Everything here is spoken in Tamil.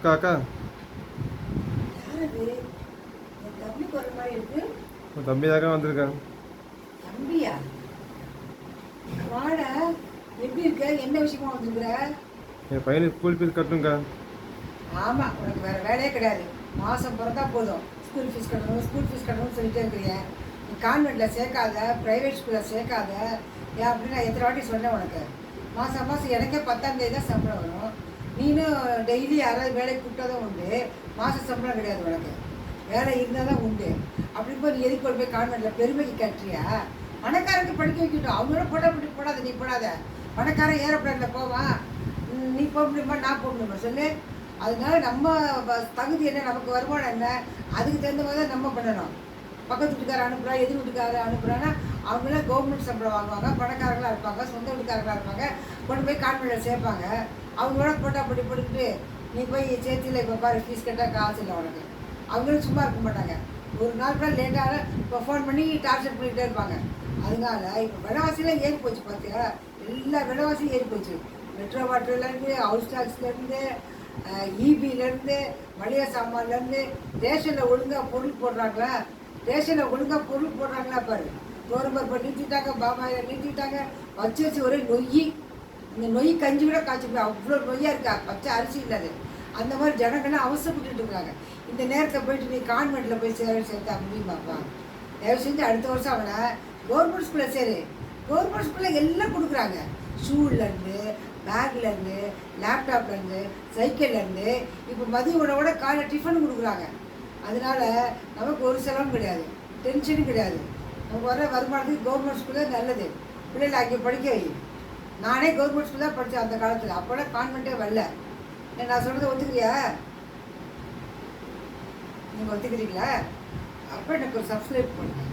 அக்கா அக்கா உன் தம்பி தாக்கா வந்திருக்கான் தம்பியா? வாடா. எப்படி இருக்க? என்ன விஷயமா வந்திருக்கிற? என் பையனுக்கு ஸ்கூல் ஃபீஸ் கட்டணுங்க்கா ஆமா உனக்கு வேற வேலையே கிடையாது. மாசம் பிறந்தா போதும். ஸ்கூல் ஃபீஸ் கட்டணும் ஸ்கூல் ஃபீஸ் கட்டணும்னு சொல்லிட்டே இருக்கிறீங்க நீ கான்வென்ட்ல சேர்க்காத பிரைவேட் ஸ்கூல்ல சேர்க்காத. ஏன் அப்படின்னு நான் எத்தனை வாட்டி சொன்னேன் உனக்கு. மாசம் மாசம் எனக்கே பத்தாம் தேதி தான் சம்பளம் வரும். நீனும் டெய்லி யாராவது வேலைக்கு கூப்பிட்டாதான் உண்டு. மாசம் சம்பளம் கிடையாது உனக்கு. வேலை இருந்தால் தான் உண்டு. அப்படி போய் நீ எதுக்கு கொண்டு போய் கான்வெண்ட்டில் பெருமைக்கு கட்டுறியா? பணக்காரங்க படிக்க வைக்கட்டும். அவங்களோட போட அப்படி போடாத நீ போடாத. பணக்காரன் ஏரோப்ளேனில் போவான். நீ போக முடியுமா? நான் போக முடியுமா? சொல்லு. அதனால நம்ம வ- தகுதி என்ன? நமக்கு வருமானம் என்ன? அதுக்கு தகுந்த மாதிரி தான் நம்ம பண்ணணும். பக்கத்து வீட்டுக்காரர் அனுப்புகிறா எதிர் வீட்டுக்காரர் அனுப்புறான்னா அவங்களாம் கவர்மெண்ட் சம்பளம் வாங்குவாங்க. பணக்காரங்களாக இருப்பாங்க. சொந்த வீட்டுக்காரங்களா இருப்பாங்க. கொண்டு போய் கான்வெண்ட்டில் சேர்ப்பாங்க. அவங்களோட போட்டால் அப்படி போட்டுக்கிட்டு நீ போய் சேர்த்தியில் இப்போ பாரு ஃபீஸ் கட்டால் காசு இல்லை உனக்கு. அவங்களும் சும்மா இருக்க மாட்டாங்க. ஒரு நாள் கூட லேட்டாக இப்போ ஃபோன் பண்ணி டார்ச்சர் பண்ணிகிட்டே இருப்பாங்க. அதனால இப்போ விலைவாசிலாம் ஏறி போச்சு பார்த்தியா எல்லா விலைவாசியும் ஏறி போச்சு. மெட்ரோ வாட்டர்லேருந்து ஹவுஸ் டாக்ஸ்லேருந்து இபிலேருந்து மளிகை சாமான்லேருந்து ரேஷனில் ஒழுங்காக பொருள் போடுறாங்களா? ரேஷனில் ஒழுங்காக பொருள் போடுறாங்களா பாரு. தோரம்பருப்பை நீட்டிட்டாங்க பாமாயில் நீட்டிட்டாங்க வச்சு வச்சு ஒரே நொய்யி. இந்த நொய் கஞ்சி கூட காய்ச்சி அவ்வளோ நொய்யாக இருக்கா. பச்சை அரிசி இல்லாது. அந்த மாதிரி ஜனங்கள்லாம் அவசரப்பட்டுட்டு இருக்காங்க இந்த நேரத்தை போயிட்டு நீ கான்வெண்ட்டில் போய் சேர சேர்த்தா முடியுமாப்பா தயவு செஞ்சு அடுத்த வருஷம் அவனை கவர்மெண்ட் ஸ்கூலில் சேரு. கவர்மெண்ட் ஸ்கூலில் எல்லாம் கொடுக்குறாங்க. ஷூலேருந்து பேக்லேருந்து லேப்டாப்லேருந்து சைக்கிள்லேருந்து இப்போ மதிய உணவோட காலை டிஃபன் கொடுக்குறாங்க. அதனால நமக்கு ஒரு செலவும் கிடையாது. டென்ஷனும் கிடையாது. நமக்கு வர வருமானத்துக்கு கவர்மெண்ட் ஸ்கூலில் நல்லது. பிள்ளைகளை அங்கே படிக்க வை. நானே கவர்மெண்ட் ஸ்கூல் தான் படித்தேன் அந்த காலத்தில். அப்போலாம் கான்வெண்ட்டே வரல. ஏன் நான் சொல்கிறத ஒத்துக்கிறியா? நீங்கள் ஒத்துக்கிறீங்களா? அப்போ எனக்கு ஒரு சப்ஸ்கிரைப் பண்ணேன்